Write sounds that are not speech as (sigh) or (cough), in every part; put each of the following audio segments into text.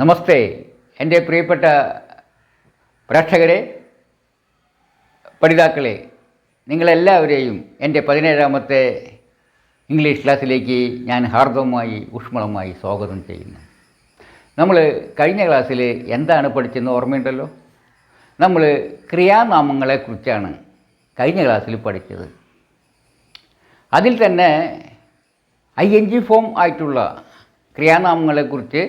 നമസ്തേ എന്റെ പ്രിയപ്പെട്ട പ്രേക്ഷകരെ പഠിതാക്കളെ നിങ്ങളെല്ലാവരെയും എന്റെ പതിനേഴാമത്തെ ഇംഗ്ലീഷ് ക്ലാസ്സിലേക്ക് ഞാൻ ഹാർദവമായി ഊഷ്മളമായി സ്വാഗതം ചെയ്യുന്നു. നമ്മൾ കഴിഞ്ഞ ക്ലാസ്സിൽ എന്താണ് പഠിച്ചെന്ന് ഓർമ്മയുണ്ടല്ലോ? നമ്മൾ ക്രിയാനാമങ്ങളെക്കുറിച്ചാണ് കഴിഞ്ഞ ക്ലാസ്സിൽ പഠിച്ചത്. അതിൽ തന്നെ ഐ എൻ ജി ഫോം ആയിട്ടുള്ള ക്രിയാനാമങ്ങളെക്കുറിച്ച്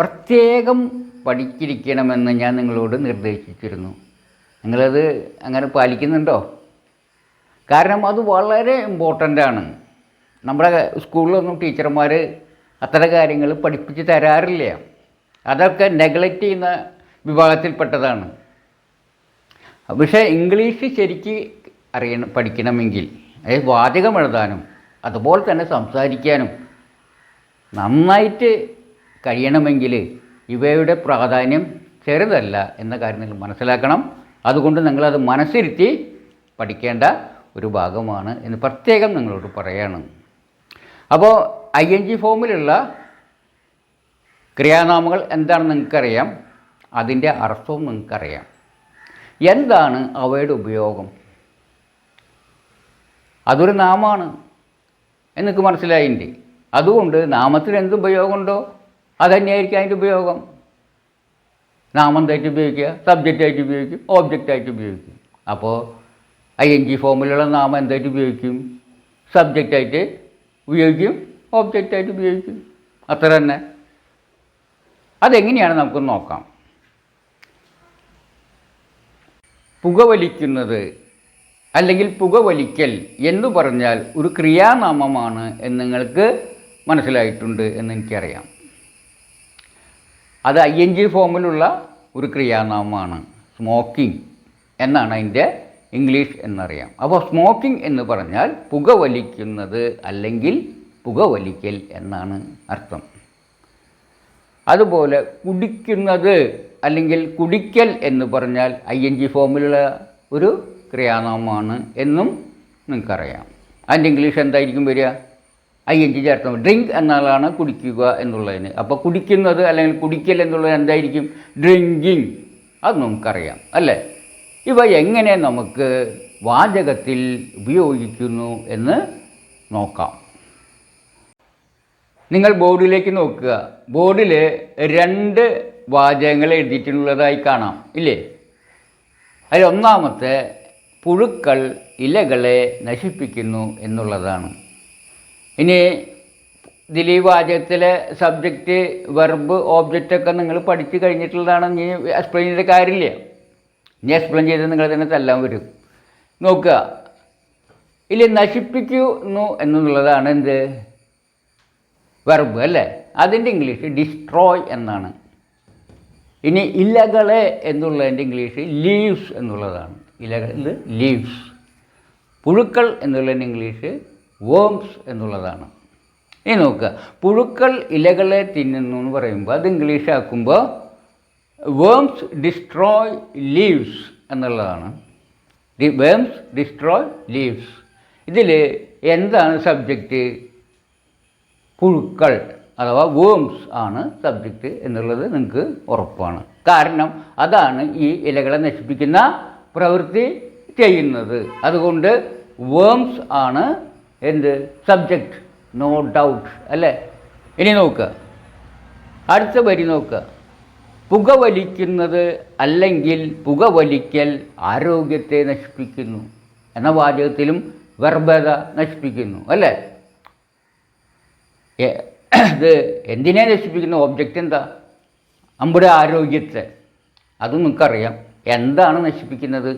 പ്രത്യേകം പഠിച്ചിരിക്കണമെന്ന് ഞാൻ നിങ്ങളോട് നിർദ്ദേശിച്ചിരുന്നു. നിങ്ങളത് അങ്ങനെ പാലിക്കുന്നുണ്ടോ? കാരണം അത് വളരെ ഇമ്പോർട്ടന്റ് ആണ്. നമ്മുടെ സ്കൂളിലൊന്നും ടീച്ചർമാർ അത്തരം കാര്യങ്ങൾ പഠിപ്പിച്ച് തരാറില്ല. അതൊക്കെ നെഗ്ലക്റ്റ് ചെയ്യുന്ന വിഭാഗത്തിൽപ്പെട്ടതാണ്. പക്ഷേ ഇംഗ്ലീഷ് ശരിക്ക് അറിയണം പഠിക്കണമെങ്കിൽ അതായത് വാചകം എഴുതാനും അതുപോലെ തന്നെ സംസാരിക്കാനും നന്നായിട്ട് കഴിയണമെങ്കിൽ ഇവയുടെ പ്രാധാന്യം ചെറുതല്ല എന്ന കാര്യം നിങ്ങൾ മനസ്സിലാക്കണം. അതുകൊണ്ട് നിങ്ങളത് മനസ്സിരുത്തി പഠിക്കേണ്ട ഒരു ഭാഗമാണ് എന്ന് പ്രത്യേകം നിങ്ങളോട് പറയാണ്. അപ്പോൾ ഐ എൻ ജി ഫോമിലുള്ള ക്രിയാനാമങ്ങൾ എന്താണെന്ന് നിങ്ങൾക്കറിയാം. അതിന്റെ അർത്ഥവും നിങ്ങൾക്കറിയാം. എന്താണ് അവയുടെ ഉപയോഗം? അതൊരു നാമമാണ്. എന്നൊക്കെ മനസ്സിലായിട്ടുണ്ട് അതുകൊണ്ട് നാമത്തിന് എന്ത് ഉപയോഗമുണ്ടോ അതുതന്നെയായിരിക്കും അതിന്റെ ഉപയോഗം. നാമം എന്തായിട്ട് ഉപയോഗിക്കുക സബ്ജക്റ്റായിട്ട് ഉപയോഗിക്കും ഓബ്ജക്റ്റായിട്ട് ഉപയോഗിക്കും. അപ്പോൾ ഐ എൻ ജി ഫോമിലുള്ള നാമം എന്തായിട്ട് ഉപയോഗിക്കും? സബ്ജക്റ്റായിട്ട് ഉപയോഗിക്കും ഓബ്ജക്റ്റായിട്ട് ഉപയോഗിക്കും. അത്ര തന്നെ. അതെങ്ങനെയാണ് നമുക്ക് നോക്കാം. പുകവലിക്കുന്നത് അല്ലെങ്കിൽ പുകവലിക്കൽ എന്ന് പറഞ്ഞാൽ ഒരു ക്രിയാനാമമാണ് എന്ന് നിങ്ങൾക്ക് മനസ്സിലായിട്ടുണ്ട് എന്ന് എനിക്കറിയാം. അത് ഐ എൻ ജി ഫോമിലുള്ള ഒരു ക്രിയാനാമമാണ്. സ്മോക്കിംഗ് എന്നാണ് അതിന്റെ ഇംഗ്ലീഷ് എന്നറിയാം. അപ്പോൾ സ്മോക്കിംഗ് എന്ന് പറഞ്ഞാൽ പുകവലിക്കുന്നത് അല്ലെങ്കിൽ പുകവലിക്കൽ എന്നാണ് അർത്ഥം. അതുപോലെ കുടിക്കുന്നത് അല്ലെങ്കിൽ കുടിക്കൽ എന്ന് പറഞ്ഞാൽ ഐ എൻ ജി ഫോമിലുള്ള ഒരു ക്രിയാനാമമാണ് എന്നും നിങ്ങൾക്കറിയാം. അതിന്റെ ഇംഗ്ലീഷ് എന്തായിരിക്കും വരിക? ഐ എൻ ജി ചേർത്ത ഡ്രിങ്ക് എന്നാലാണ് കുടിക്കുക എന്നുള്ളതിന്. അപ്പോൾ കുടിക്കുന്നത് അല്ലെങ്കിൽ കുടിക്കൽ എന്നുള്ളത് എന്തായിരിക്കും? ഡ്രിങ്കിങ് അത് നമുക്കറിയാം അല്ലേ? ഇവ എങ്ങനെ നമുക്ക് വാചകത്തിൽ ഉപയോഗിക്കുന്നു എന്ന് നോക്കാം. നിങ്ങൾ ബോർഡിലേക്ക് നോക്കുക. ബോർഡിൽ രണ്ട് വാചകങ്ങൾ എഴുതിയിട്ടുള്ളതായി കാണാം ഇല്ലേ? അതിലൊന്നാമത്തെ പുഴുക്കൾ ഇലകളെ നശിപ്പിക്കുന്നു എന്നുള്ളതാണ്. ഇനി ഈ വാചകത്തിലെ സബ്ജക്റ്റ് വെർബ് ഓബ്ജക്റ്റ് ഒക്കെ നിങ്ങൾ പഠിച്ചു കഴിഞ്ഞിട്ടുള്ളതാണ്. ഇനി എക്സ്പ്ലെയിൻ ചെയ്ത കാര്യമില്ല? ഇനി എക്സ്പ്ലെയിൻ ചെയ്ത് നിങ്ങൾ തന്നെ തല്ലാൻ വരും. നോക്കുക. ഇല്ല നശിപ്പിക്കുന്നു എന്നുള്ളതാണ് എന്ത്? വെർബ് അല്ലേ? അതിന്റെ ഇംഗ്ലീഷ് ഡിസ്ട്രോയ് എന്നാണ്. ഇനി ഇലകളെ എന്നുള്ളതിന്റെ ഇംഗ്ലീഷ് ലീവ്സ് എന്നുള്ളതാണ്. ഇലകൾ ലീവ്സ് പുഴുക്കൾ എന്നുള്ളതിന്റെ ഇംഗ്ലീഷ് വേംസ് എന്നുള്ളതാണ്. ഇനി നോക്കുക പുഴുക്കൾ ഇലകളെ തിന്നുന്നു എന്ന് പറയുമ്പോൾ അത് ഇംഗ്ലീഷ് ആക്കുമ്പോൾ വേംസ് ഡിസ്ട്രോയ് ലീവ്സ് എന്നുള്ളതാണ്. ദി വേംസ് ഡിസ്ട്രോയ് ലീവ്സ് ഇതിൽ എന്താണ് സബ്ജക്റ്റ് പുഴുക്കൾ അഥവാ വേംസ് ആണ് സബ്ജക്റ്റ് എന്നുള്ളത് നിങ്ങൾക്ക് ഉറപ്പാണ്. കാരണം അതാണ് ഈ ഇലകളെ നശിപ്പിക്കുന്ന പ്രവൃത്തി ചെയ്യുന്നത്. അതുകൊണ്ട് വേംസ് ആണ് എന്ത്? സബ്ജക്റ്റ് നോ ഡൗട്ട് അല്ലേ? ഇനി നോക്കുക അടുത്ത വരി നോക്കുക പുകവലിക്കുന്നത് അല്ലെങ്കിൽ പുകവലിക്കൽ ആരോഗ്യത്തെ നശിപ്പിക്കുന്നു എന്ന വാചകത്തിലും വെർബത നശിപ്പിക്കുന്നു. അല്ലേ? ഇത് എന്തിനെ നശിപ്പിക്കുന്ന? ഒബ്ജക്റ്റ് എന്താ? നമ്മുടെ ആരോഗ്യത്തെ. അത് നിങ്ങൾക്കറിയാം. എന്താണ് നശിപ്പിക്കുന്നത്?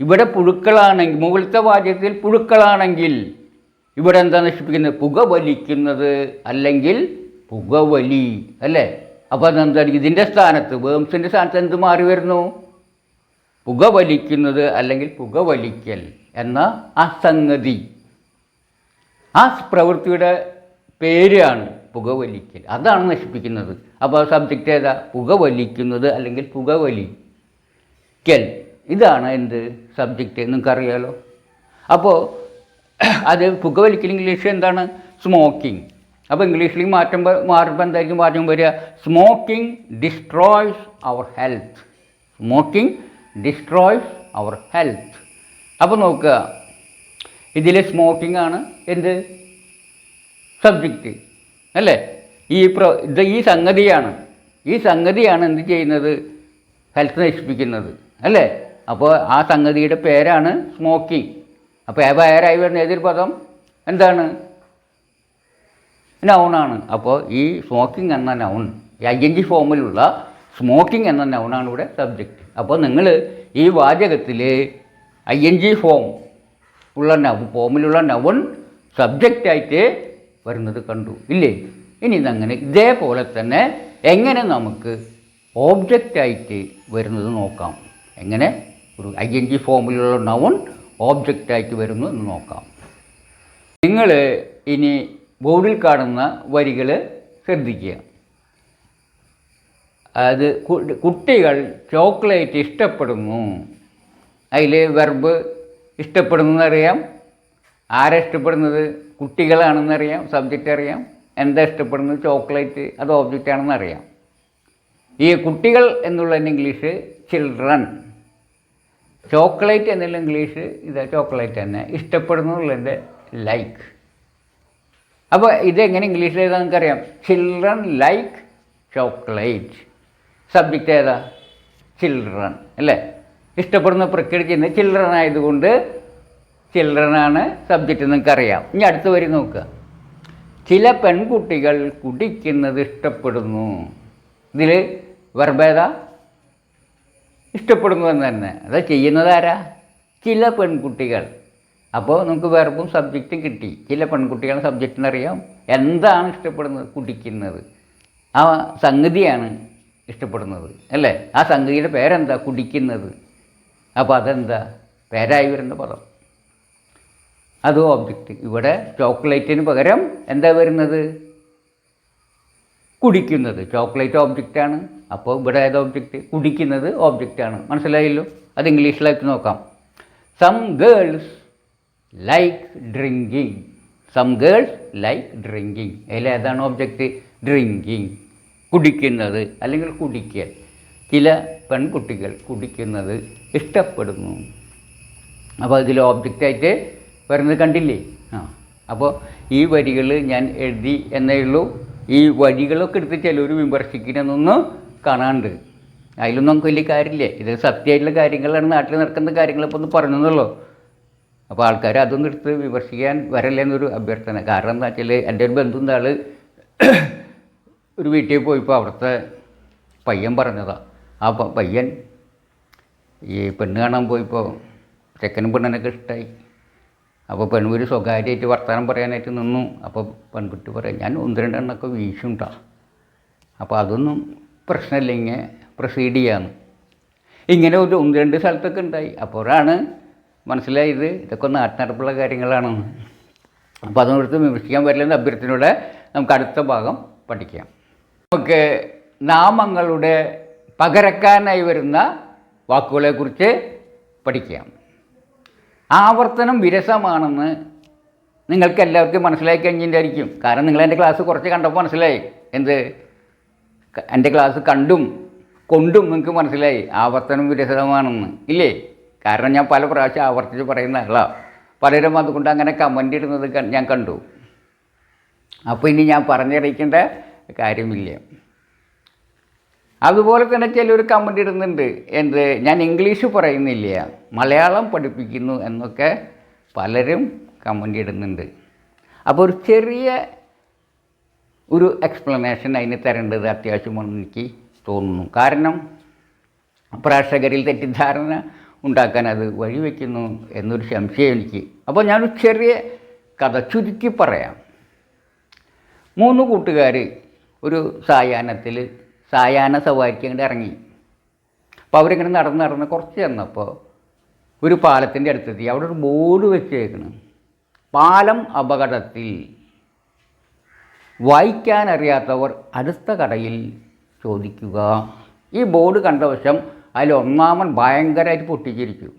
ഇവിടെ പുഴുക്കളാണെങ്കിൽ മുകളിലത്തെ വാചകത്തിൽ പുഴുക്കളാണെങ്കിൽ ഇവിടെ എന്താ നശിപ്പിക്കുന്നത്? പുക വലിക്കുന്നത് അല്ലെങ്കിൽ പുകവലി അല്ലേ? അപ്പോൾ അതെന്താണ് ഇതിന്റെ സ്ഥാനത്ത് വേംസിന്റെ സ്ഥാനത്ത് എന്ത് മാറി വരുന്നു? പുക വലിക്കുന്നത് അല്ലെങ്കിൽ പുകവലിക്കൽ എന്ന അസംഗതി. സംഗതി ആ പ്രവൃത്തിയുടെ പേരാണ് പുകവലിക്കൽ. അതാണ് നശിപ്പിക്കുന്നത്. അപ്പോൾ സബ്ജക്റ്റ് ഏതാ? പുകവലിക്കുന്നത് അല്ലെങ്കിൽ പുകവലിക്കൽ. ഇതാണ് എന്ത് സബ്ജക്റ്റ് നിങ്ങൾക്കറിയാലോ? അപ്പോൾ അത് പുകവലിക്കൽ ഇംഗ്ലീഷ് എന്താണ്? സ്മോക്കിംഗ് അപ്പോൾ ഇംഗ്ലീഷിലേക്ക് മാറ്റുമ്പോൾ മാറുമ്പോൾ എന്തായിരിക്കും മാറ്റം വരിക? Smoking destroys our health smoking destroys our health അപ്പോൾ നോക്കുക. ഇതിൽ സ്മോക്കിംഗ് ആണ് എന്ത്? സബ്ജക്റ്റ് അല്ലേ? ഈ പ്രോ ഇത് ഈ സംഗതിയാണ്. ഈ സംഗതിയാണ് എന്ത് ചെയ്യുന്നത്? ഹെൽത്ത് നശിപ്പിക്കുന്നത്. അല്ലേ? അപ്പോൾ ആ സംഗതിയുടെ പേരാണ് സ്മോക്കിംഗ് അപ്പോൾ പേരായി വരുന്ന എതിർപദം പദം? എന്താണ്? നൗണാണ് അപ്പോൾ ഈ സ്മോക്കിംഗ് എന്ന നൗൺ ഐ എൻ ജി ഫോമിലുള്ള സ്മോക്കിംഗ് എന്ന നൗണാണ് ഇവിടെ സബ്ജക്റ്റ് അപ്പോൾ നിങ്ങൾ ഈ വാചകത്തിൽ ഐ എൻ ജി ഫോം ഉള്ള നൗ ഫോമിലുള്ള നൗൺ സബ്ജക്റ്റായിട്ട് വരുന്നത് കണ്ടു. ഇല്ലേ? ഇനി ഇതങ്ങനെ ഇതേപോലെ തന്നെ എങ്ങനെ നമുക്ക് ഓബ്ജക്റ്റായിട്ട് വരുന്നത് നോക്കാം. എങ്ങനെ? ഒരു ഐ എൻ ജി ഫോമിലുള്ള നൗൺ ഓബ്ജക്റ്റായിട്ട് വരുന്നു എന്ന് നോക്കാം. നിങ്ങൾ ഇനി ബോർഡിൽ കാണുന്ന വരികൾ ശ്രദ്ധിക്കുക. അത് കുട്ടികൾ ചോക്ലേറ്റ് ഇഷ്ടപ്പെടുന്നു. അതിൽ വെർബ് ഇഷ്ടപ്പെടുന്നു എന്നറിയാം ആരാ ഇഷ്ടപ്പെടുന്നത്? കുട്ടികളാണെന്നറിയാം സബ്ജക്റ്റ് അറിയാം. എന്താ ഇഷ്ടപ്പെടുന്നത്? ചോക്ലേറ്റ് അത് ഓബ്ജക്റ്റ് ആണെന്ന് അറിയാം ഈ കുട്ടികൾ എന്നുള്ളതിന് ഇംഗ്ലീഷ് ചിൽഡ്രൻ ചോക്ലേറ്റ് എന്നുള്ള ഇംഗ്ലീഷ് ഇത് ചോക്ലേറ്റ് തന്നെ. ഇഷ്ടപ്പെടുന്നു എന്നുള്ളതിന്റെ ലൈക്ക് അപ്പോൾ ഇതെങ്ങനെ ഇംഗ്ലീഷിൽ എഴുതാൻ നമുക്കറിയാം ചിൽഡ്രൻ ലൈക്ക് ചോക്ലേറ്റ് സബ്ജക്റ്റ് ഏതാ? ചിൽഡ്രൻ അല്ലേ? ഇഷ്ടപ്പെടുന്ന പ്രക്രിയ ചെയ്യുന്ന ചിൽഡ്രൻ ആയതുകൊണ്ട് ചിൽഡ്രൻ ആണ് സബ്ജക്റ്റ് നിങ്ങൾക്കറിയാം ഇനി അടുത്ത് വരി നോക്കുക. ചില പെൺകുട്ടികൾ കുടിക്കുന്നത് ഇഷ്ടപ്പെടുന്നു. ഇതിൽ വെർബേത ഇഷ്ടപ്പെടുന്നു എന്ന് തന്നെ. അത് ചെയ്യുന്നതാരാ? ചില പെൺകുട്ടികൾ. അപ്പോൾ നമുക്ക് വെർബും സബ്ജക്റ്റും കിട്ടി. ചില പെൺകുട്ടികൾ സബ്ജക്റ്റിന് അറിയാം എന്താണ് ഇഷ്ടപ്പെടുന്നത്? കുടിക്കുന്നത്. ആ സംഗതിയാണ് ഇഷ്ടപ്പെടുന്നത്. അല്ലേ? ആ സംഗതിയുടെ പേരെന്താ? കുടിക്കുന്നത്. അപ്പോൾ അതെന്താ? പേരായി വരുന്ന പദം. അത് ഓബ്ജക്റ്റ് ഇവിടെ ചോക്ലേറ്റിന് പകരം എന്താ വരുന്നത്? കുടിക്കുന്നത്. ചോക്ലേറ്റ് ഓബ്ജക്റ്റാണ് അപ്പോൾ ഇവിടെ ഏത് ഓബ്ജക്റ്റ് കുടിക്കുന്നത് ആണ്. മനസ്സിലായല്ലോ? അത് ഇംഗ്ലീഷിലേക്ക് നോക്കാം. Some girls like drinking some girls like drinking അതിൽ ഏതാണ് ഓബ്ജക്റ്റ് ഡ്രിങ്കിങ് കുടിക്കുന്നത് അല്ലെങ്കിൽ കുടിക്കൽ. ചില പെൺകുട്ടികൾ കുടിക്കുന്നത് ഇഷ്ടപ്പെടുന്നു. അപ്പോൾ ഇതിൽ ഓബ്ജക്റ്റായിട്ട് വരുന്നത് കണ്ടില്ലേ? ആ. അപ്പോൾ ഈ വരികൾ ഞാൻ എഴുതി എന്നേ ഉള്ളൂ. ഈ വഴികളൊക്കെ എടുത്ത് ചിലർ വിമർശിക്കുന്നതൊന്ന് കാണാണ്ട്. അതിലൊന്നും നമുക്ക് വലിയ കാര്യമില്ല. ഇത് സത്യമായിട്ടുള്ള കാര്യങ്ങളാണ് നാട്ടിൽ നടക്കുന്ന കാര്യങ്ങളിപ്പോൾ ഒന്ന് പറഞ്ഞെന്നുള്ളൂ. അപ്പോൾ ആൾക്കാർ അതൊന്നും എടുത്ത് വിമർശിക്കാൻ വരല്ലേ എന്നൊരു അഭ്യർത്ഥന. കാരണം എന്താ വെച്ചാൽ എന്റെ ഒരു ബന്ധു ആൾ ഒരു വീട്ടിൽ പോയപ്പോൾ അവിടുത്തെ പയ്യൻ പറഞ്ഞതാണ് ആ പയ്യൻ ഈ പെണ്ണ് കാണാൻ പോയപ്പോൾ ചെക്കനും പെണ്ണിനൊക്കെ ഇഷ്ടമായി അപ്പോൾ പെൺകുരി സ്വകാര്യമായിട്ട് വർത്തമാനം പറയാനായിട്ട് നിന്നു. അപ്പോൾ പെൺകുട്ടി പറയാം ഞാൻ ഒന്ന് രണ്ടെണ്ണമൊക്കെ വീശുണ്ടാ അപ്പോൾ അതൊന്നും പ്രശ്നമില്ല ഇങ്ങനെ പ്രൊസീഡ് ചെയ്യാന്ന്. ഇങ്ങനെ ഒരു ഒന്ന് രണ്ട് സ്ഥലത്തൊക്കെ ഉണ്ടായി. അപ്പോഴാണ് മനസ്സിലായത് ഇതൊക്കെ നാട്ടിനടപ്പുള്ള കാര്യങ്ങളാണെന്ന്. അപ്പോൾ അതൊന്നും വിമർശിക്കാൻ പറ്റില്ലെന്ന അഭ്യർത്ഥനയുടെ നമുക്ക് അടുത്ത ഭാഗം പഠിക്കാം. നമുക്ക് നാമങ്ങളുടെ പകരക്കാരനായി വരുന്ന വാക്കുകളെക്കുറിച്ച് പഠിക്കാം. ആവർത്തനം വിരസമാണെന്ന് നിങ്ങൾക്ക് എല്ലാവർക്കും മനസ്സിലായി കഴിഞ്ഞിട്ടായിരിക്കും കാരണം നിങ്ങൾ എന്റെ ക്ലാസ് കുറച്ച് കണ്ടപ്പോൾ മനസ്സിലായി. എന്ത്? എന്റെ ക്ലാസ് കണ്ടും കൊണ്ടും നിങ്ങൾക്ക് മനസ്സിലായി. ആവർത്തനം വിരസമാണെന്ന്. ഇല്ലേ? കാരണം ഞാൻ പല പ്രാവശ്യം ആവർത്തിച്ച് പറയുന്ന ആളാണ് പലരും അതുകൊണ്ട് അങ്ങനെ കമന്റ് ഇടുന്നത് ഞാൻ കണ്ടു. അപ്പോൾ ഇനി ഞാൻ പറഞ്ഞറിയിക്കേണ്ട കാര്യമില്ല. അതുപോലെ തന്നെ ചിലർ കമന്റ് ഇടുന്നുണ്ട്. എന്ത്? ഞാൻ ഇംഗ്ലീഷ് പറയുന്നില്ല. മലയാളം പഠിപ്പിക്കുന്നു എന്നൊക്കെ പലരും കമന്റ് ഇടുന്നുണ്ട്. അപ്പോൾ ഒരു ചെറിയ ഒരു എക്സ്പ്ലനേഷൻ അതിന് തരേണ്ടത് അത്യാവശ്യമാണെന്ന് എനിക്ക് തോന്നുന്നു. കാരണം പ്രേക്ഷകരിൽ തെറ്റിദ്ധാരണ ഉണ്ടാക്കാൻ അത് വഴിവെക്കുന്നു എന്നൊരു സംശയം എനിക്ക്. അപ്പോൾ ഞാനൊരു ചെറിയ കഥ ചുരുക്കി പറയാം. മൂന്ന് കൂട്ടുകാർ ഒരു സായാഹ്നത്തിൽ സായാഹ്ന സവാരിക്ക് അങ്ങോട്ട് ഇറങ്ങി. അപ്പോൾ അവരിങ്ങനെ നടന്ന് നടന്ന് കുറച്ച് ചെന്നപ്പോൾ ഒരു പാലത്തിന്റെ അടുത്തെത്തി. അവിടെ ഒരു ബോർഡ് വെച്ചേക്കണം. പാലം അപകടത്തിൽ വായിക്കാൻ അറിയാത്തവർ അടുത്ത കടയിൽ ചോദിക്കുക. ഈ ബോർഡ് കണ്ട വശം അതിൽ ഒന്നാമൻ ഭയങ്കരമായിട്ട് പൊട്ടിച്ചിരിച്ചു.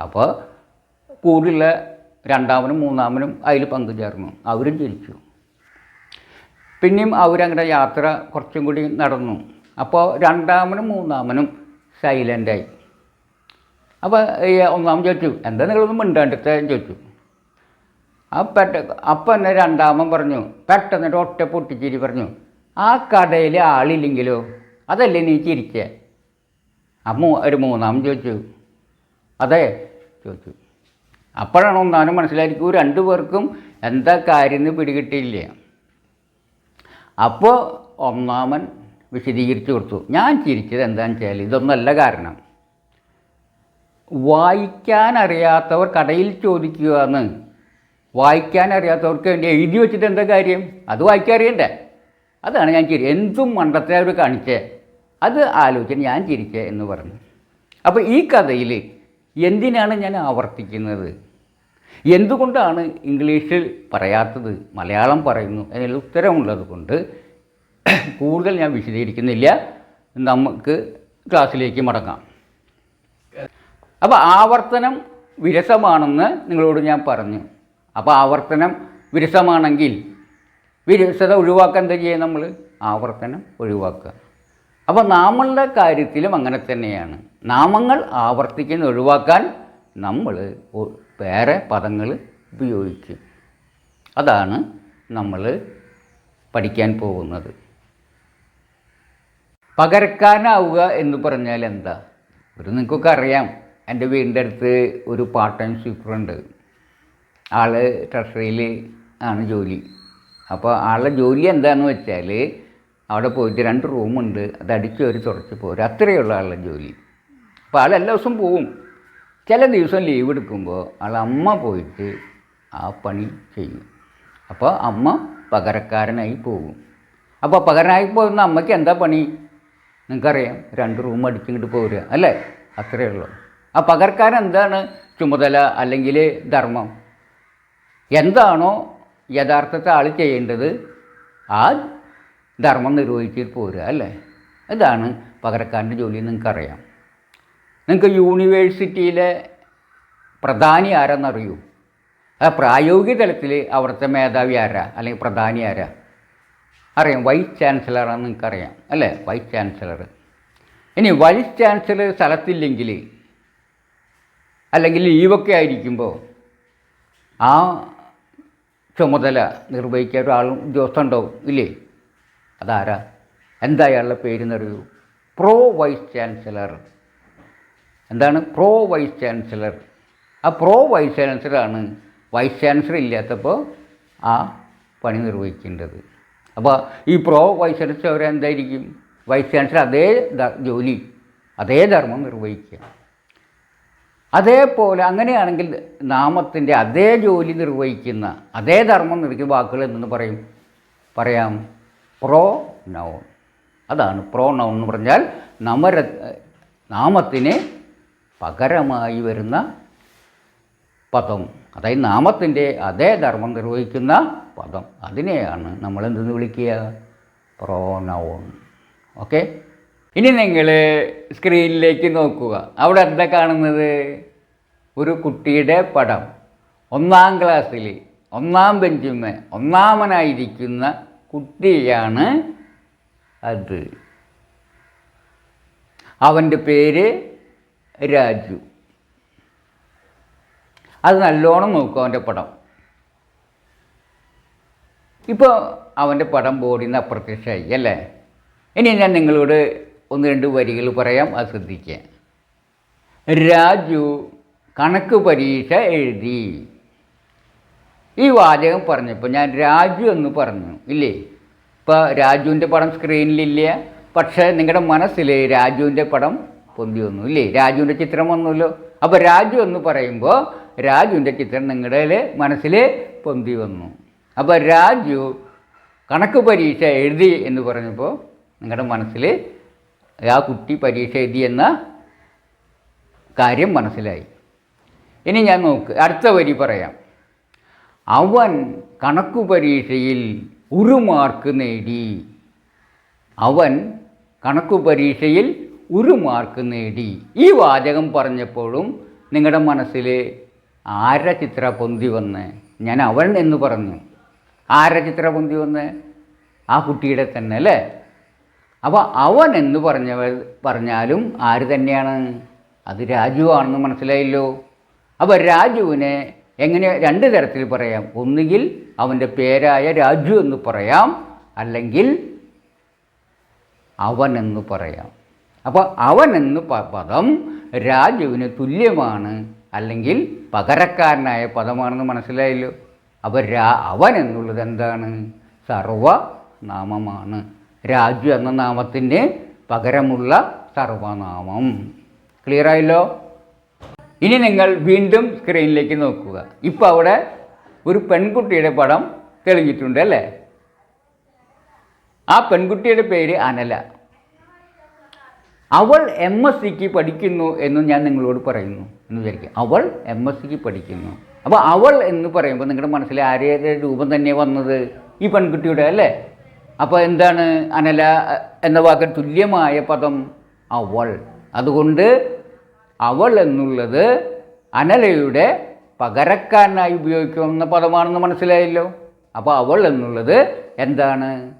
അപ്പോൾ കൂടുതലുള്ള രണ്ടാമനും മൂന്നാമനും അതിൽ പങ്കുചേർന്നു. അവരും ചിരിച്ചു പിന്നെയും അവരങ്ങനെ യാത്ര കുറച്ചും കൂടി നടന്നു. അപ്പോൾ രണ്ടാമനും മൂന്നാമനും സൈലന്റായി അപ്പോൾ ഈ ഒന്നാമൻ ചോദിച്ചു എന്താ നിങ്ങളൊന്നും മിണ്ടാണ്ടിട്ട് ചോദിച്ചു. ആ പെട്ട അപ്പം തന്നെ രണ്ടാമൻ പറഞ്ഞു പെട്ടെന്നിട്ട് ഒറ്റ പൊട്ടിച്ചിരി പറഞ്ഞു ആ കടയിൽ ആളില്ലെങ്കിലോ? അതല്ലേ നീ ചിരിച്ചേ? അമ്മ ഒരു മൂന്നാമൻ ചോദിച്ചു അതെ ചോദിച്ചു. അപ്പോഴാണ് ഒന്നാമനും മനസ്സിലായിരിക്കും രണ്ടു പേർക്കും എന്താ കാര്യം എന്ന് പിടികിട്ടിയില്ല? അപ്പോൾ ഒന്നാമൻ വിശദീകരിച്ചു കൊടുത്തു. ഞാൻ ചിരിച്ചത് എന്താണെന്ന് വെച്ചാൽ ഇതൊന്നല്ല കാരണം. വായിക്കാൻ അറിയാത്തവർ കടയിൽ ചോദിക്കുക എന്ന് വായിക്കാൻ അറിയാത്തവർക്ക് വേണ്ടി എഴുതി വെച്ചിട്ട് എന്താ കാര്യം? അത് വായിക്കാൻ അറിയണ്ടേ അതാണ് ഞാൻ ചിരി. എന്തും മണ്ടത്തെ അവർ കാണിച്ചേ. അത് ആലോചിച്ച് ഞാൻ ചിരിച്ചേ എന്ന് പറഞ്ഞു. അപ്പോൾ ഈ കഥയിൽ എന്തിനാണ് ഞാൻ ആവർത്തിക്കുന്നത്? എന്തുകൊണ്ടാണ് ഇംഗ്ലീഷിൽ പറയാത്തത്? മലയാളം പറയുന്നു അതിനുള്ള ഉത്തരമുള്ളത് കൊണ്ട് (clears throat) കൂടുതൽ ഞാൻ വിശദീകരിക്കുന്നില്ല. നമുക്ക് ക്ലാസ്സിലേക്ക് മടങ്ങാം. അപ്പോൾ ആവർത്തനം വിരസമാണെന്ന് നിങ്ങളോട് ഞാൻ പറഞ്ഞു. അപ്പോൾ ആവർത്തനം വിരസമാണെങ്കിൽ വിരസത ഒഴിവാക്കാൻ എന്താ ചെയ്യുക നമ്മൾ? ആവർത്തനം ഒഴിവാക്കുക. അപ്പോൾ നാമങ്ങളുടെ കാര്യത്തിലും അങ്ങനെ തന്നെയാണ്. നാമങ്ങൾ ആവർത്തിക്കുന്ന ഒഴിവാക്കാൻ നമ്മൾ വേറെ പദങ്ങൾ ഉപയോഗിക്കും. അതാണ് നമ്മൾ പഠിക്കാൻ പോകുന്നത്. പകരക്കാരനാവുക എന്ന് പറഞ്ഞാൽ എന്താ? ഒരു നിങ്ങൾക്കൊക്കെ അറിയാം എന്റെ വീടിന്റെ അടുത്ത് ഒരു പാർട്ട് ടൈം സ്വീപ്പറുണ്ട് ആൾ ട്രഷറിയിൽ ആണ് ജോലി. അപ്പോൾ ആളുടെ ജോലി എന്താണെന്ന് വെച്ചാൽ അവിടെ പോയിട്ട് രണ്ട് റൂമുണ്ട് അത് അടിച്ചു ഒരു തുടച്ച് പോരും. അത്രയേ ഉള്ളൂ ആളുടെ ജോലി. അപ്പോൾ ആൾ എല്ലാ ദിവസവും പോവും. ചില ദിവസം ലീവ് എടുക്കുമ്പോൾ ആൾ അമ്മ പോയിട്ട് ആ പണി ചെയ്യും. അപ്പോൾ അമ്മ പകരക്കാരനായി പോകും. അപ്പോൾ പകരനായി പോകുന്ന അമ്മയ്ക്ക് എന്താ പണി? നിങ്ങൾക്കറിയാം രണ്ട് റൂം അടിച്ചിങ്ങോട്ട് പോരുക അല്ലേ? അത്രയേ ഉള്ളൂ. ആ പകരക്കാരൻ എന്താണ്? ചുമതല അല്ലെങ്കിൽ ധർമ്മം? എന്താണോ യഥാർത്ഥത്തെ ആൾ ചെയ്യേണ്ടത് ആ ധർമ്മം നിർവഹിച്ചിട്ട് പോരുക അല്ലേ? ഇതാണ് പകരക്കാരന്റെ ജോലി നിങ്ങൾക്കറിയാം. നിങ്ങൾക്ക് യൂണിവേഴ്സിറ്റിയിലെ പ്രധാനി ആരാന്നറിയൂ? ആ പ്രായോഗിക തലത്തിൽ അവിടുത്തെ മേധാവി ആരാ? അല്ലെങ്കിൽ പ്രധാനി ആരാ? അറിയാം വൈസ് ചാൻസലറാണെന്ന് നിങ്ങൾക്കറിയാം അല്ലേ? വൈസ് ചാൻസലർ ഇനി വൈസ് ചാൻസലർ സ്ഥലത്തില്ലെങ്കിൽ അല്ലെങ്കിൽ ലീവൊക്കെ ആയിരിക്കുമ്പോൾ ആ ചുമതല നിർവഹിക്കാൻ ഒരാളും ഉദ്യോഗസ്ഥ ഉണ്ടാവും ഇല്ലേ? അതാരാ? എന്താ അയാളുടെ പേരെന്നറിയൂ? പ്രോ വൈസ് ചാൻസലർ എന്താണ്? Pro vice chancellor. ആ പ്രോ വൈസ് ചാൻസലറാണ് വൈസ് ചാൻസലർ ഇല്ലാത്തപ്പോൾ ആ പണി നിർവഹിക്കേണ്ടത്. അപ്പോൾ ഈ പ്രോ വൈസ് ചാൻസലർ അവരെന്തായിരിക്കും? വൈസ് ചാൻസലർ അതേ ജോലി അതേ ധർമ്മം നിർവഹിക്കുക. അതേപോലെ അങ്ങനെയാണെങ്കിൽ നാമത്തിന്റെ അതേ ജോലി നിർവഹിക്കുന്ന അതേ ധർമ്മം നിർവഹിക്കുന്ന വാക്കുകൾ എന്ന് പറയും? പറയാം പ്രോ നൗൺ. അതാണ് പ്രോ നൗൺ എന്ന് പറഞ്ഞാൽ നമര നാമത്തിന് പകരമായി വരുന്ന പദം അതായത് നാമത്തിന്റെ അതേ ധർമ്മം നിർവഹിക്കുന്ന പദം. അതിനെയാണ് നമ്മൾ എന്തെന്ന് വിളിക്കുക? പ്രോനൗൺ ഓക്കെ ഇനി നിങ്ങൾ സ്ക്രീനിലേക്ക് നോക്കുക. അവിടെ എന്താ കാണുന്നത്? ഒരു കുട്ടിയുടെ പടം. ഒന്നാം ക്ലാസ്സിൽ ഒന്നാം ബെഞ്ചിന്ന് ഒന്നാമനായിരിക്കുന്ന കുട്ടിയാണ് അത്. അവന്റെ പേര് രാജു. അത് നല്ലോണം നോക്കും അവന്റെ പടം. ഇപ്പോൾ അവന്റെ പടം ബോർഡിൽ നിന്ന് അപ്രത്യക്ഷമായി അല്ലേ? ഇനി ഞാൻ നിങ്ങളോട് ഒന്ന് രണ്ട് വരികൾ പറയാം അത് ശ്രദ്ധിക്കുക. രാജു കണക്ക് പരീക്ഷ എഴുതി. ഈ വാചകം പറഞ്ഞപ്പോൾ ഞാൻ രാജു എന്ന് പറഞ്ഞു ഇല്ലേ? ഇപ്പോൾ രാജുവിന്റെ പടം സ്ക്രീനിലില്ല പക്ഷേ നിങ്ങളുടെ മനസ്സിൽ രാജുവിന്റെ പടം പൊന്തി വന്നു ഇല്ലേ രാജുവിന്റെ ചിത്രം വന്നല്ലോ. അപ്പോൾ രാജു എന്ന് പറയുമ്പോൾ രാജുവിന്റെ ചിത്രം നിങ്ങളുടെ മനസ്സിൽ പൊന്തി വന്നു. അപ്പോൾ രാജു കണക്ക് പരീക്ഷ എഴുതി എന്ന് പറഞ്ഞപ്പോൾ നിങ്ങളുടെ മനസ്സിൽ ആ കുട്ടി പരീക്ഷ എഴുതി എന്ന കാര്യം മനസ്സിലായി. ഇനി ഞാൻ നോക്ക് അടുത്ത വരി പറയാം. അവൻ കണക്കു പരീക്ഷയിൽ ഒരു മാർക്ക് നേടി. അവൻ കണക്കു പരീക്ഷയിൽ ഒരു മാർക്ക് നേടി. ഈ വാചകം പറഞ്ഞപ്പോഴും നിങ്ങളുടെ മനസ്സിൽ ആര ചിത്ര പൊന്തി വന്ന്? ഞാൻ അവൻ എന്ന് പറഞ്ഞു. ആര ചിത്ര പൊന്തി വന്ന്? ആ കുട്ടിയുടെ തന്നെ അല്ലേ? അപ്പോൾ അവൻ എന്ന് പറഞ്ഞ പറഞ്ഞാലും ആര് തന്നെയാണ്? അത് രാജു ആണെന്ന് മനസ്സിലായല്ലോ. അപ്പോൾ രാജുവിനെ എങ്ങനെ രണ്ട് തരത്തിൽ പറയാം. ഒന്നുകിൽ അവന്റെ പേരായ രാജു എന്ന് പറയാം. അല്ലെങ്കിൽ അവൻ എന്ന് പറയാം. അപ്പോൾ അവൻ എന്ന് പദം രാജുവിന് തുല്യമാണ് അല്ലെങ്കിൽ പകരക്കാരനായ പദമാണെന്ന് മനസ്സിലായല്ലോ. അപ്പോൾ രാ അവൻ എന്നുള്ളത് എന്താണ്? സർവനാമമാണ് രാജു എന്ന നാമത്തിന് പകരമുള്ള സർവനാമം ക്ലിയർ ആയല്ലോ? ഇനി നിങ്ങൾ വീണ്ടും സ്ക്രീനിലേക്ക് നോക്കുക. ഇപ്പോൾ അവിടെ ഒരു പെൺകുട്ടിയുടെ പടം തെളിഞ്ഞിട്ടുണ്ട് അല്ലേ? ആ പെൺകുട്ടിയുടെ പേര് അനല. അവൾ എം എസ് സിക്ക് പഠിക്കുന്നു എന്ന് ഞാൻ നിങ്ങളോട് പറയുന്നു എന്ന് വിചാരിക്കും അവൾ എം എസ് സിക്ക് പഠിക്കുന്നു. അപ്പോൾ അവൾ എന്ന് പറയുമ്പോൾ നിങ്ങളുടെ മനസ്സിൽ ആരുടെ രൂപം തന്നെ വന്നത്? ഈ പെൺകുട്ടിയുടെ അല്ലേ? അപ്പോൾ എന്താണ് അനല എന്ന വാക്കിന് തുല്യമായ പദം? അവൾ. അതുകൊണ്ട് അവൾ എന്നുള്ളത് അനലയുടെ പകരക്കാരനായി ഉപയോഗിക്കുന്ന പദമാണെന്ന് മനസ്സിലായല്ലോ. അപ്പോൾ അവൾ എന്നുള്ളത് എന്താണ്?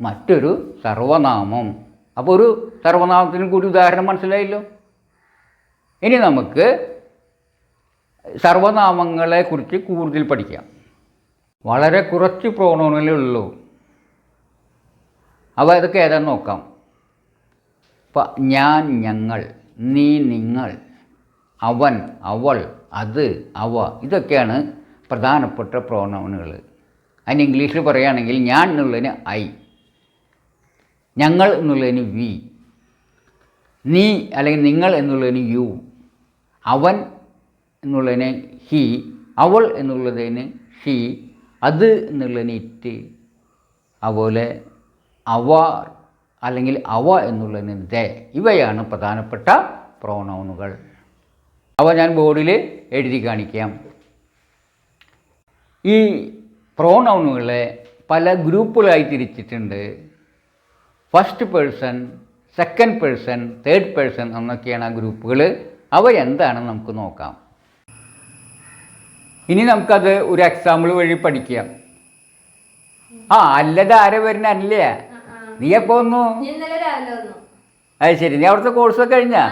മറ്റൊരു സർവനാമം. അപ്പോൾ ഒരു സർവനാമത്തിനും കൂടി ഉദാഹരണം മനസ്സിലായല്ലോ? ഇനി നമുക്ക് സർവനാമങ്ങളെക്കുറിച്ച് കൂടുതൽ പഠിക്കാം. വളരെ കുറച്ച് പ്രോണോണുകളേ ഉള്ളൂ. അവ ഇതൊക്കെ ഏതാണെന്ന് നോക്കാം. ഇപ്പം ഞാൻ ഞങ്ങൾ നീ നിങ്ങൾ അവൻ അവൾ അത് അവ ഇതൊക്കെയാണ് പ്രധാനപ്പെട്ട പ്രോണോണുകൾ അതിന് ഇംഗ്ലീഷിൽ പറയുകയാണെങ്കിൽ ഞാൻ എന്നുള്ളതിന് ഐ. ഞങ്ങൾ എന്നുള്ളതിന് വി നീ അല്ലെങ്കിൽ നിങ്ങൾ എന്നുള്ളതിന് യു അവൻ എന്നുള്ളതിന് ഹി അവൾ എന്നുള്ളതിന് ഷി അത് എന്നുള്ളതിന് ഇറ്റ് അതുപോലെ അവ അല്ലെങ്കിൽ അവ എന്നുള്ളതിന് ദേ ഇവയാണ് പ്രധാനപ്പെട്ട പ്രോണൗണുകൾ അവ ഞാൻ ബോർഡിൽ എഴുതി കാണിക്കാം. ഈ പ്രോണൗണുകളെ പല ഗ്രൂപ്പുകളായി തിരിച്ചിട്ടുണ്ട്. First person second person third person എന്നൊക്കെയാണ് ആ ഗ്രൂപ്പുകൾ അവ എന്താണെന്ന് നമുക്ക് നോക്കാം. ഇനി നമുക്കത് ഒരു എക്സാമ്പിൾ വഴി പഠിക്കാം ആ അല്ലത് ആരെ വരുന്ന അല്ലേ നീ എപ്പോ വന്നു? അത് ശരി. നീ അവിടുത്തെ കോഴ്സൊക്കെ കഴിഞ്ഞാ?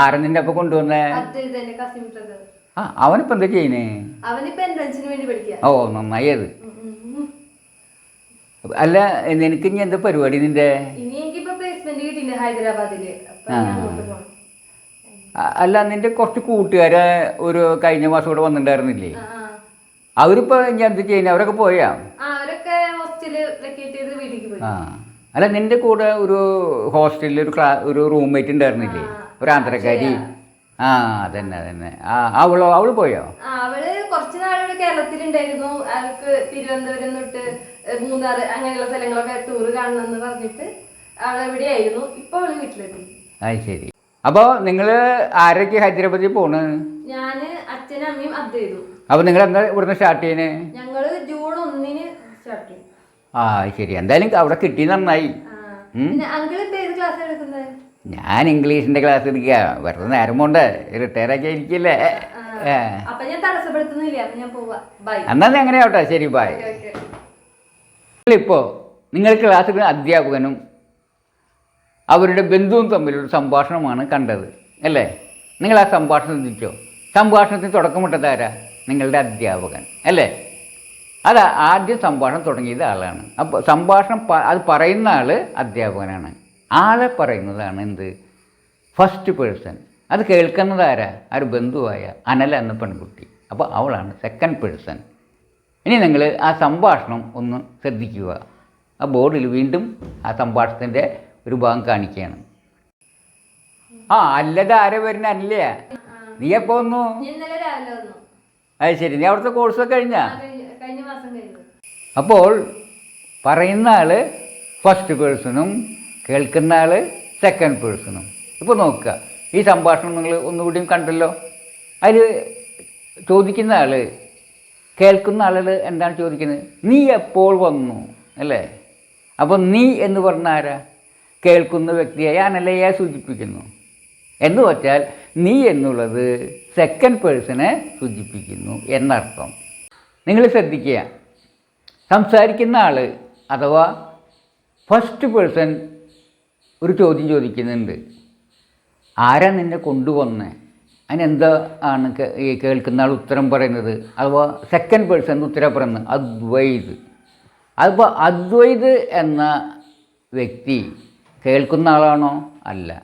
ആരെ നിന്റെ അപ്പൊ കൊണ്ടുവന്നേ? ആ അവനിപ്പോ എന്താ ചെയ്യുന്നേ? ഓ നന്നായി അത്. അല്ല നിനക്ക് ഇനി എന്താ പരിപാടി നിന്റെ? അല്ല നിന്റെ കുറച്ച് കൂട്ടുകാരെ ഒരു കഴിഞ്ഞ മാസം കൂടെ വന്നിട്ടുണ്ടായിരുന്നില്ലേ? അവരിപ്പോ ഞാൻ എന്ത് ചെയ്യുന്നത് അവരൊക്കെ പോയാ? ആ അല്ല നിന്റെ കൂടെ ഒരു ഹോസ്റ്റലിൽ ഒരു ക്ലാ ഒരു റൂംമേറ്റ് ഉണ്ടായിരുന്നില്ലേ? ഒരു ആന്ധ്രക്കാരി ആ അതന്നെ അതന്നെ. ആ അവളോ അവൾ പോയോ? അവൾ കുറച്ച് നാളെ കേരളത്തിലുണ്ടായിരുന്നു. അവൾക്ക് തിരുവനന്തപുരം തൊട്ട് മൂന്നാർ അങ്ങനെയുള്ള സ്ഥലങ്ങളൊക്കെ ടൂറ് കാണണമെന്ന് പറഞ്ഞിട്ട് അവൾ എവിടെയായിരുന്നു ഇപ്പൊ അവൾ വീട്ടിലെത്തി. അത് ശരി. അപ്പോൾ നിങ്ങൾ ആരൊക്കെ ഹൈദരാബാദിൽ പോണ്? ഞാൻ അച്ഛനും അമ്മയും ചെയ്തു. അപ്പോൾ നിങ്ങൾ എന്താ ഇവിടുന്ന് സ്റ്റാർട്ട് ചെയ്യണേ? ഞങ്ങൾ ജൂൺ ഒന്നിന് സ്റ്റാർട്ട് ചെയ്യും. ആ ശരി. എന്തായാലും അവിടെ കിട്ടി നന്നായി. പിന്നെ അങ്കിൾ ഇപ്പൊ ഏത് ക്ലാസ് എടുക്കുന്നത് ഞാൻ ഇംഗ്ലീഷിന്റെ ക്ലാസ് എടുക്കുക വെറുതെ നേരം കൊണ്ട് റിട്ടയർ ആക്കി ഇരിക്കില്ലേ. അപ്പൊ ഞാൻ തടസ്സപ്പെടുത്തുന്നില്ല. അപ്പൊ ഞാൻ പോവാ. ബൈ എന്നാ അങ്ങനെ ആവട്ടെ. ശരി ബായ് ഇപ്പോൾ നിങ്ങൾ ക്ലാസ്സിൽ അധ്യാപകനും അവരുടെ ബന്ധുവും തമ്മിലൊരു സംഭാഷണമാണ് കണ്ടത് അല്ലേ? നിങ്ങൾ ആ സംഭാഷണം ശ്രദ്ധിച്ചോ? സംഭാഷണത്തിന് തുടക്കമിട്ടത് ആരാ? നിങ്ങളുടെ അധ്യാപകൻ അല്ലേ? അത് ആദ്യം സംഭാഷണം തുടങ്ങിയത് ആളാണ്. അപ്പോൾ സംഭാഷണം അത് പറയുന്ന ആൾ അധ്യാപകനാണ്. ആളെ പറയുന്നതാണ് എന്ത്? ഫസ്റ്റ് പേഴ്സൺ അത് കേൾക്കുന്നത് ആരാ? ഒരു ബന്ധുവായ അനല എന്ന പെൺകുട്ടി. അപ്പോൾ അവളാണ് സെക്കൻഡ് പേഴ്സൺ ഇനി നിങ്ങൾ ആ സംഭാഷണം ഒന്ന് ശ്രദ്ധിക്കുക. ആ ബോർഡിൽ വീണ്ടും ആ സംഭാഷണത്തിന്റെ ഒരു ഭാഗം കാണിക്കുകയാണ്. ആ അല്ലത് ആരെ വരുന്ന? അല്ലേ നീ എപ്പോ വന്നു? അത് ശരി. നീ അവിടുത്തെ കോഴ്സൊക്കെ കഴിഞ്ഞാ? അപ്പോൾ പറയുന്ന ആൾ ഫസ്റ്റ് പേഴ്സണും കേൾക്കുന്ന ആൾ സെക്കൻഡ് പേഴ്സണും ഇപ്പോൾ നോക്കുക. ഈ സംഭാഷണം നിങ്ങൾ ഒന്നുകൂടിയും കണ്ടല്ലോ? അതിൽ ചോദിക്കുന്ന ആൾ കേൾക്കുന്ന ആളുകൾ എന്താണ് ചോദിക്കുന്നത്? നീ എപ്പോൾ വന്നു? അല്ലേ? അപ്പോൾ നീ എന്ന് പറഞ്ഞ ആരാ? കേൾക്കുന്ന വ്യക്തിയായ അനലയെ സൂചിപ്പിക്കുന്നു. എന്ന് വച്ചാൽ നീ എന്നുള്ളത് സെക്കൻഡ് പേഴ്സണെ സൂചിപ്പിക്കുന്നു എന്നർത്ഥം. നിങ്ങൾ ശ്രദ്ധിക്കുക. സംസാരിക്കുന്ന ആൾ അഥവാ ഫസ്റ്റ് പേഴ്സൺ ഒരു ചോദ്യം ചോദിക്കുന്നുണ്ട്. ആരാ നിന്നെ കൊണ്ടുവന്നേ? അതിനെന്താ ആണ് ഈ കേൾക്കുന്ന ആൾ ഉത്തരം പറയുന്നത്? അഥവാ സെക്കൻഡ് പേഴ്സൺ ഉത്തരം പറയുന്നത് അദ്വൈത്. അപ്പോൾ അദ്വൈത് എന്ന വ്യക്തി കേൾക്കുന്ന ആളാണോ? അല്ല.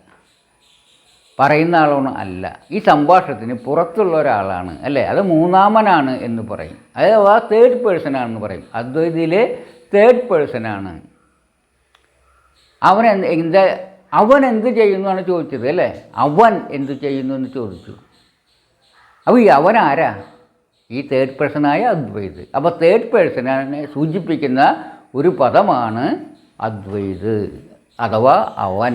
പറയുന്ന ആളാണോ? അല്ല. ഈ സംഭാഷണത്തിന് പുറത്തുള്ള ഒരാളാണ് അല്ലേ? അത് മൂന്നാമനാണ് എന്ന് പറയും. അഥവാ തേർഡ് പേഴ്സൺ ആണെന്ന് പറയും. അദ്വൈതിയിലെ തേർഡ് പേഴ്സൺ ആണ്. അവൻ എന്താ അവൻ എന്ത് ചെയ്യുന്നു എന്നാണ് ചോദിച്ചത് അല്ലേ? അവൻ എന്ത് ചെയ്യുന്നു എന്ന് ചോദിച്ചു. അപ്പോൾ ഈ അവൻ ആരാ? ഈ തേർഡ് പേഴ്സണായ അദ്വൈത്. അപ്പോൾ തേർഡ് പേഴ്സണെ സൂചിപ്പിക്കുന്ന ഒരു പദമാണ് അദ്വൈത് അഥവാ അവൻ.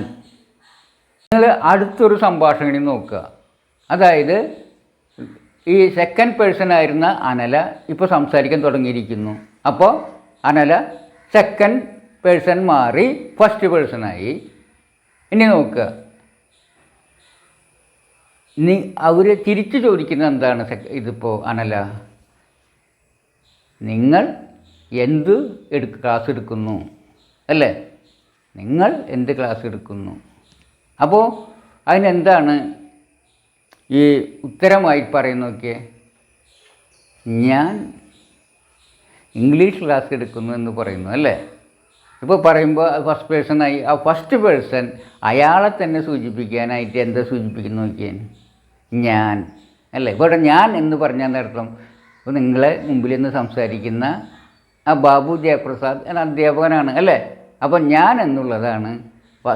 നിങ്ങൾ അടുത്തൊരു സംഭാഷണം നോക്കുക. അതായത് ഈ സെക്കൻഡ് പേഴ്സൺ ആയിരുന്ന അനല ഇപ്പോൾ സംസാരിക്കാൻ തുടങ്ങിയിരിക്കുന്നു. അപ്പോൾ അനല സെക്കൻഡ് പേഴ്സൺ മാറി ഫസ്റ്റ് പേഴ്സണായി ഇനി നോക്കുക നീ അവർ തിരിച്ചു ചോദിക്കുന്നത് എന്താണ് ഇതിപ്പോൾ അനല നിങ്ങൾ എന്ത് എടുക്ക ക്ലാസ് എടുക്കുന്നു? അല്ലേ? നിങ്ങൾ എന്ത് ക്ലാസ് എടുക്കുന്നു? അപ്പോൾ അതിനെന്താണ് ഈ ഉത്തരമായി പറയുന്ന ഞാൻ ഇംഗ്ലീഷ് ക്ലാസ് എടുക്കുന്നു എന്ന് പറയുന്നു അല്ലേ? ഇപ്പോൾ പറയുമ്പോൾ ഫസ്റ്റ് പേഴ്സൺ ആയി ആ ഫസ്റ്റ് പേഴ്സൺ അയാളെ തന്നെ സൂചിപ്പിക്കാനായിട്ട് എന്താ സൂചിപ്പിക്കുന്നു നോക്കിയാൽ ഞാൻ. അല്ലേ? ഇവിടെ ഞാൻ എന്ന് പറഞ്ഞാൽ അർത്ഥം? ഇപ്പോൾ നിങ്ങളെ മുമ്പിൽ നിന്ന് സംസാരിക്കുന്ന ആ ബാബു ജയപ്രസാദ് എന്ന അധ്യാപകനാണ് അല്ലേ? അപ്പോൾ ഞാൻ എന്നുള്ളതാണ്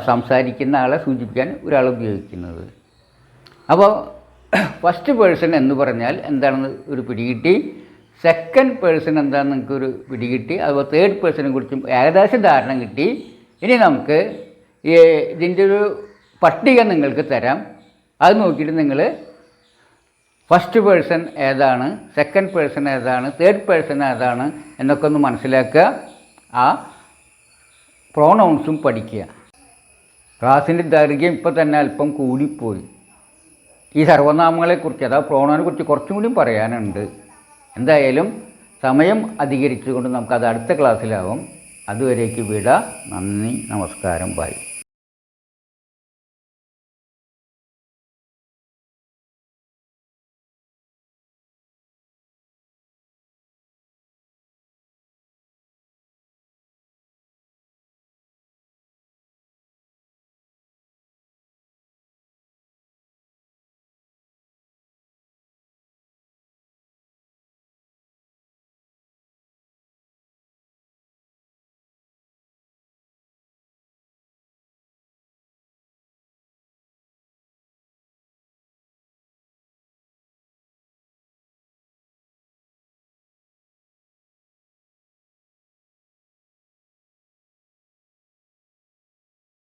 സംസാരിക്കുന്ന ആളെ സൂചിപ്പിക്കാൻ ഒരാൾ ഉപയോഗിക്കുന്നത്. അപ്പോൾ ഫസ്റ്റ് പേഴ്സൺ എന്ന് പറഞ്ഞാൽ എന്താണെന്ന് ഒരു പിടികിട്ടി സെക്കൻഡ് പേഴ്സൺ എന്താണെന്ന് ഒരു പിടികിട്ടി അതുപോലെ തേർഡ് പേഴ്സണെ കുറിച്ചും ഏകദേശം ധാരണ കിട്ടി. ഇനി നമുക്ക് ഈ ഇതിന്റെ ഒരു പട്ടിക നിങ്ങൾക്ക് തരാം. അത് നോക്കിയിട്ട് നിങ്ങൾ ഫസ്റ്റ് പേഴ്സൺ ഏതാണ് സെക്കൻഡ് പേഴ്സൺ ഏതാണ് തേർഡ് പേഴ്സൺ ഏതാണ് എന്നൊക്കെ ഒന്ന് മനസ്സിലാക്കുക. ആ പ്രോണൗൺസും പഠിക്കുക. ക്ലാസ്സിന്റെ ദൈർഘ്യം ഇപ്പോൾ തന്നെ അല്പം കൂടിപ്പോയി. ഈ സർവനാമങ്ങളെക്കുറിച്ച് അതാ പ്രോണോനെ കുറിച്ച് കുറച്ചും കൂടി പറയാനുണ്ട്. എന്തായാലും സമയം അധികരിച്ചുകൊണ്ട് നമുക്കത് അടുത്ത ക്ലാസ്സിലാവും. അതുവരേക്ക് വിട. നന്ദി നമസ്കാരം ബൈ.